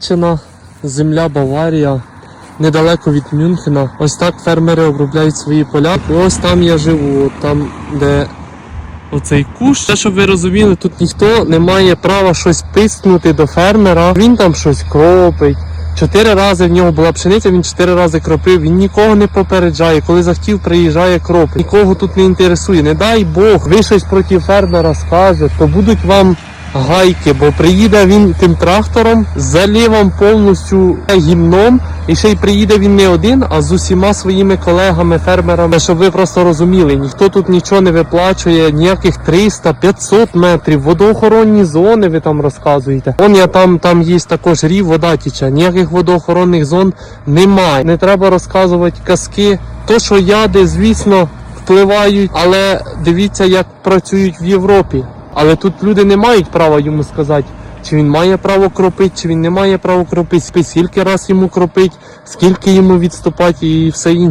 Німеччина, земля Баварія, недалеко від Мюнхена. Ось так фермери обробляють свої поля. І ось там я живу, там, де оцей кущ. Те, щоб ви розуміли, тут ніхто не має права щось писнути до фермера. Він там щось кропить. Чотири рази в нього була пшениця, він чотири рази кропив. Він нікого не попереджає. Коли захотів, приїжджає кропить. Нікого тут не інтересує. Не дай Бог, ви щось проти фермера скажете, то будуть вам гайки, бо приїде він тим трактором, залє вам повністю гімном, і ще й приїде він не один, а з усіма своїми колегами, фермерами, щоб ви просто розуміли, ніхто тут нічого не виплачує, ніяких 300-500 метрів, водоохоронні зони ви там розказуєте. Он я там, там є також рів, вода тіче, ніяких водоохоронних зон немає. Не треба розказувати казки. То, що яди, звісно, впливають, але дивіться, як працюють в Європі. Але тут люди не мають права йому сказати, чи він має право кропити, чи він не має права кропити, скільки раз йому кропить, скільки йому відступати і все інше.